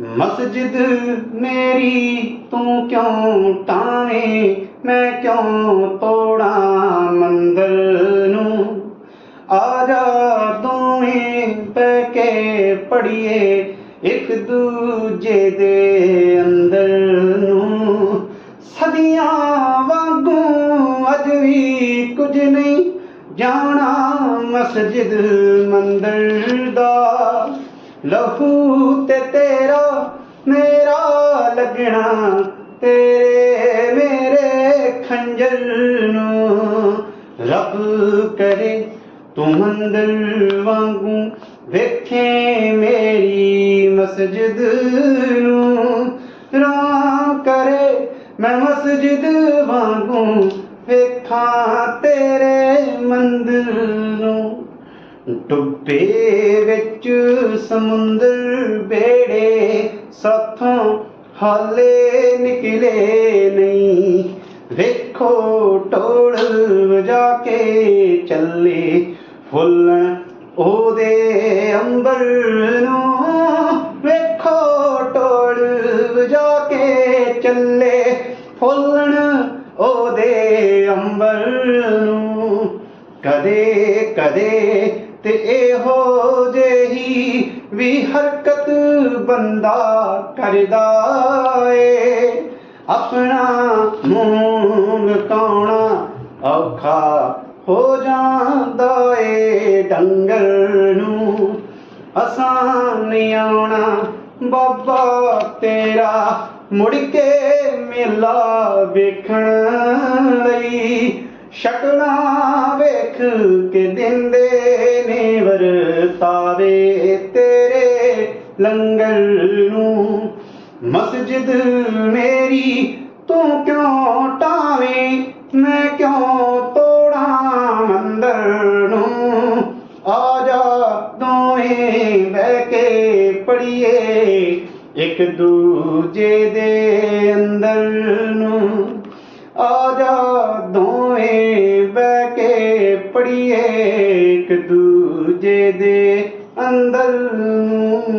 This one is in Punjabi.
ਮਸਜਿਦ ਮੇਰੀ ਤੂੰ ਕਿਉਂ ਟਾਵੇਂ? ਮੈਂ ਕਿਉਂ ਤੋੜਾਂ ਮੰਦਰ ਨੂੰ? ਆ ਜਾ ਦੋਵੇਂ ਪੈ ਕੇ ਪੜੀਏ ਇੱਕ ਦੂਜੇ ਦੇ ਅੰਦਰ ਨੂੰ। ਸਦੀਆਂ ਵਾਂਗੂ ਅੱਜ ਵੀ ਕੁਝ ਨਹੀਂ ਜਾਣਾ ਮਸਜਿਦ ਮੰਦਰ ਦਾ। ਲਹੂ ਤੇ ਤੇਰਾ ਮੇਰਾ ਲੱਗਣਾ, ਤੇਰੇ ਮੇਰੇ ਖੰਜਰ ਨੂੰ। ਰੱਬ ਕਰੇ ਤੂੰ ਮੰਦਰ ਵਾਂਗੂ ਵੇਖੇ ਮੇਰੀ ਮਸਜਿਦ ਨੂੰ। ਰਾਮ ਕਰੇ ਮੈਂ ਮਸਜਿਦ ਵਾਂਗੂ ਵੇਖਾਂ ਤੇਰੇ ਮੰਦਰ ਨੂੰ। ਡੁੱਬੇ ਵਿੱਚ ਸਮੁੰਦਰ ਬੇੜੇ ਸਾਥੋਂ ਹਾਲੇ ਨਿਕਲੇ ਨਹੀਂ। ਵੇਖੋ ਢੋਲ ਵਜਾ ਕੇ ਚੱਲੇ ਫੁੱਲਣ ਉਹਦੇ ਅੰਬਰ ਨੂੰ। ਵੇਖੋ ਢੋਲ ਵਜਾ ਕੇ ਚੱਲੇ ਫੁੱਲਣ ਉਹਦੇ ਅੰਬਰ ਨੂੰ। ਕਦੇ ਕਦੇ ਤੇ ਇਹੋ ਜਿਹੀ ਵੀ ਹਰਕਤ ਬੰਦਾ ਕਰਦਾ ਏ। ਆਪਣਾ ਮੂੰਹ ਲਕਾਉਣਾ ਔਖਾ ਹੋ ਜਾਂਦਾ ਏ ਡੰਗਰ ਨੂੰ। ਆਸਾਨ ਆਉਣਾ, ਬਾਬਾ ਤੇਰਾ ਮੁੜ ਕੇ ਮੇਲਾ ਵੇਖਣ ਲਈ। ਸ਼ਕਲਾਂ ਵੇਖ ਕੇ ਦਿੰਦੇ ਵਰਤਾਵੇ ਤੇਰੇ ਲੰਗਰ ਨੂੰ। ਮਸਜਿਦ ਮੇਰੀ ਤੂੰ ਕਿਉਂ ਟਾਵੇਂ? ਮੈਂ ਕਿਉਂ ਤੋੜਾਂ ਮੰਦਰ ਨੂੰ? ਆ ਜਾ ਦੋਵੇਂ ਬਹਿ ਕੇ ਪੜੀਏ ਇੱਕ ਦੂਜੇ ਦੇ ਅੰਦਰ ਨੂੰ। ਆ ਜਾ ਦੋਵੇਂ ਬਹਿ ਕੇ ਪੜੀਏ ਇੱਕ ਦੂਜੇ ਦੇ أنبلهم